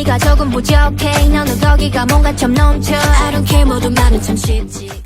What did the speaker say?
어디가 조금 부족해. 너는 거기가 뭔가 좀 넘쳐. I don't care. 모든 말은 참 쉽지.